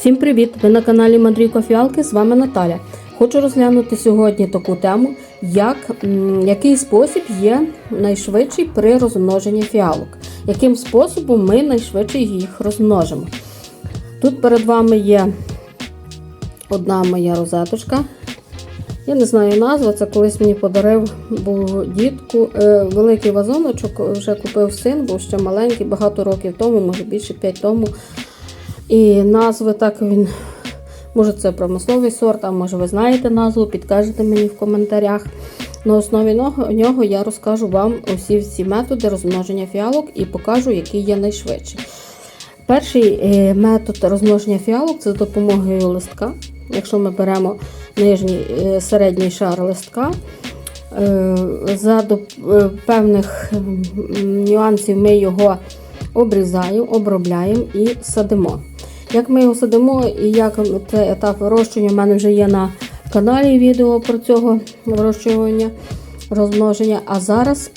Всім привіт! Ви на каналі Мандрійко Фіалки, з вами Наталя. Хочу розглянути сьогодні таку тему, як, який спосіб є найшвидший при розмноженні фіалок. Яким способом ми найшвидше їх розмножимо. Тут перед вами є одна моя розеточка. Я не знаю назву, це колись мені подарив був дітку. Е, великий вазоночок вже купив син, був ще маленький, багато років тому, може більше 5 тому. І назви так він, може це промисловий сорт, а може ви знаєте назву, підкажете мені в коментарях. На основі нього- я розкажу вам усі ці методи розмноження фіалок і покажу, який є найшвидший. Перший е, метод розмноження фіалок це з допомогою листка. Якщо ми беремо нижній е, середній шар листка, е, за певних нюансів ми його обрізаємо, обробляємо і садимо. Як ми його садимо і як цей етап вирощування, в мене вже є на каналі відео про цього вирощування, розмноження. А зараз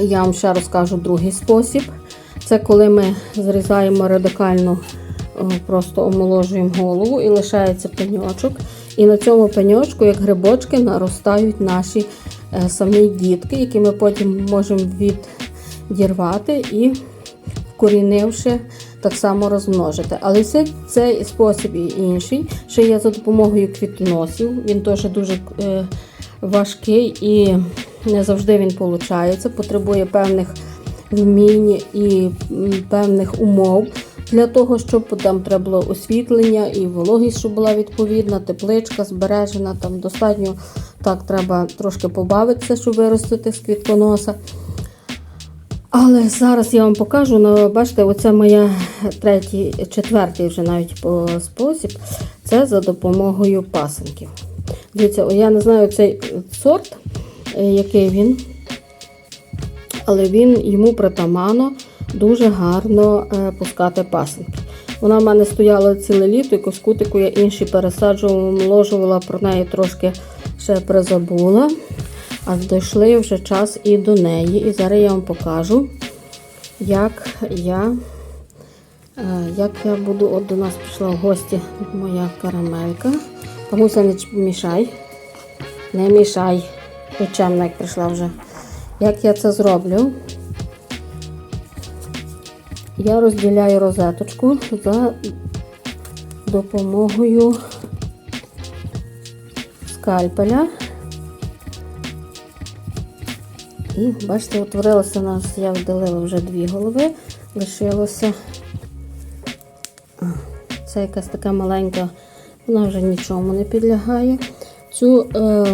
я вам ще розкажу другий спосіб. Це коли ми зрізаємо радикально, просто омоложуємо голову і лишається пеньочок. І на цьому пеньочку, як грибочки, наростають наші е, самі дітки, які ми потім можемо відірвати і вкорінивши, так само розмножити. Але це, цей спосіб і інший, ще є за допомогою квітоносів. Він теж дуже е, важкий і не завжди він виходить. Потребує певних вмінь і певних умов. Для того, щоб там треба було освітлення і вологість, щоб була відповідна, тепличка збережена, там достатньо так треба трошки побавитися, щоб виростити з квітконоса. Але зараз я вам покажу, ну, бачите, оце моя третій, четвертий вже навіть по спосіб. Це за допомогою пасенків. Дивіться, я не знаю цей сорт, е, який він, але він йому притаманно дуже гарно е, пускати пасенки. Вона в мене стояла ціле літо, якусь кутику я інші пересаджувала, мложувала про неї трошки ще призабула. А дійшли вже час і до неї. І зараз я вам покажу, як я, е, як я буду. От до нас прийшла в гості моя карамелька. Памуся, не мішай. Не мішай. Печемна, як прийшла вже. Як я це зроблю? Я розділяю розеточку за допомогою скальпеля. І бачите, утворилося у нас, я вдалила вже дві голови, лишилося. Це якась така маленька, вона вже нічому не підлягає. Цю е,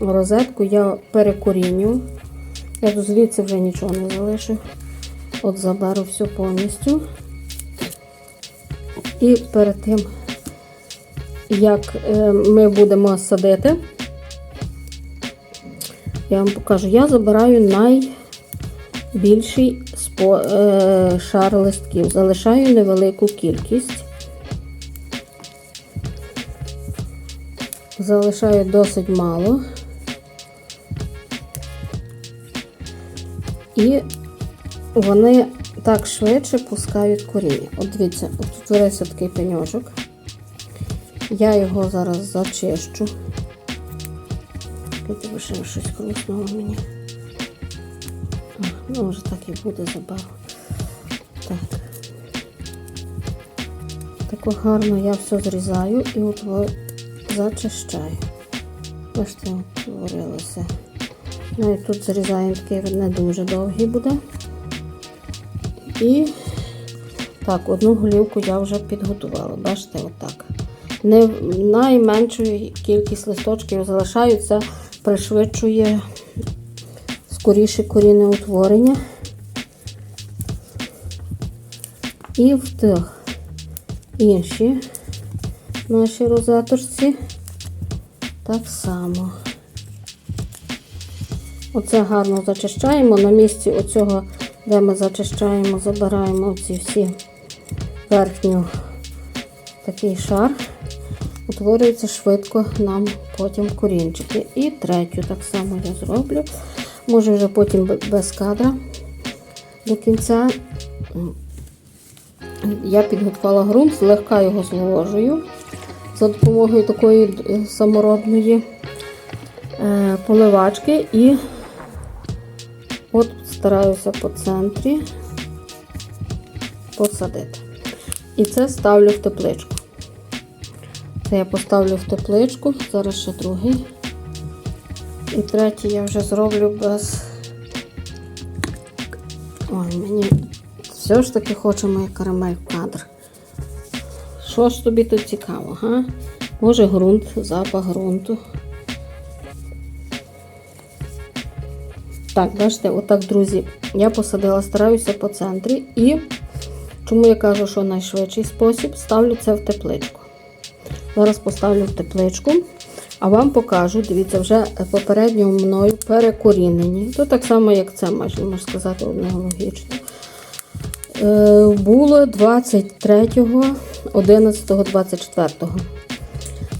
розетку я перекоріню. Я тут звідси вже нічого не залишу. От заберу все повністю. І перед тим, як е, ми будемо садити, я вам покажу, я забираю найбільший е, шар листків. Залишаю невелику кількість. Залишаю досить мало. І вони так швидше пускають коріння. От дивіться, от тут такий пеньочок. Я його зараз зачищу. Тут ще щось хруснуло мені. Ну, вже так і буде забава. Так. Тако гарно я все зрізаю і от во- зачищаю. Бачите, утворилося. Ну і тут зрізаємо такий не дуже довгий буде. І так, одну голівку я вже підготувала. Бачите, отак. Не найменшу кількість листочків залишаю, це пришвидшує скоріше корінне утворення. І в тих інші наші розеточці так само. Оце гарно зачищаємо. На місці оцього, де ми зачищаємо, забираємо ці всі верхню такий шар. Утворюється швидко нам потім корінчики. І третю так само я зроблю. Може вже потім без кадра до кінця. Я підготувала ґрунт, злегка його зложую за допомогою такої е, саморобної е, поливачки і от стараюся по центрі посадити. І це ставлю в тепличку. Це я поставлю в тепличку, зараз ще другий. І третій я вже зроблю без. Ой, мені все ж таки хоче моя карамель в кадр. Що ж тобі тут цікаво, га? Може ґрунт, запах ґрунту. Так, бачите, отак, друзі, я посадила, стараюся по центрі. І чому я кажу, що найшвидший спосіб, ставлю це в тепличку. Зараз поставлю в тепличку, а вам покажу, дивіться, вже попередньо мною перекорінені. То так само, як це, майже можна сказати, однологічно. Е, було 23, 11, 24.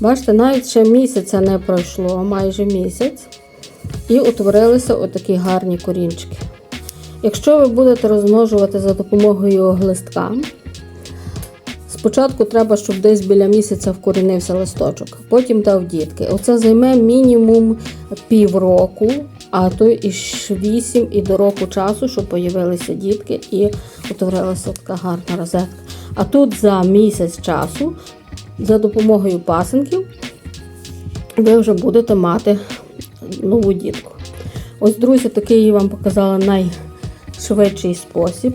Бачите, навіть ще місяця не пройшло, майже місяць. І утворилися отакі гарні корінчики. Якщо ви будете розмножувати за допомогою глистка, спочатку треба, щоб десь біля місяця вкорінився листочок, потім дав дітки. Оце займе мінімум півроку, а то і 8 і до року часу, щоб появилися дітки і утворилася така гарна розетка. А тут за місяць часу, за допомогою пасенків, ви вже будете мати нову дітку. Ось, друзі, такий я вам показала найшвидший спосіб.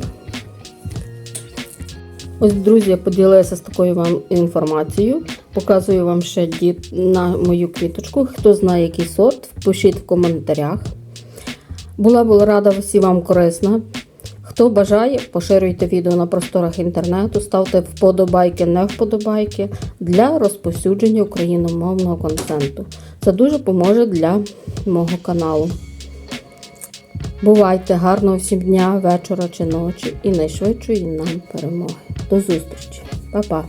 Ось, друзі, я поділилася з такою вам інформацією. Показую вам ще дід на мою квіточку. Хто знає, який сорт, пишіть в коментарях. Була була рада всі вам корисна. Хто бажає, поширюйте відео на просторах інтернету, ставте вподобайки, не вподобайки для розповсюдження україномовного контенту. Це дуже поможе для мого каналу. Бувайте гарного всім дня, вечора чи ночі і найшвидшої нам перемоги. До зустрічі, Па-па!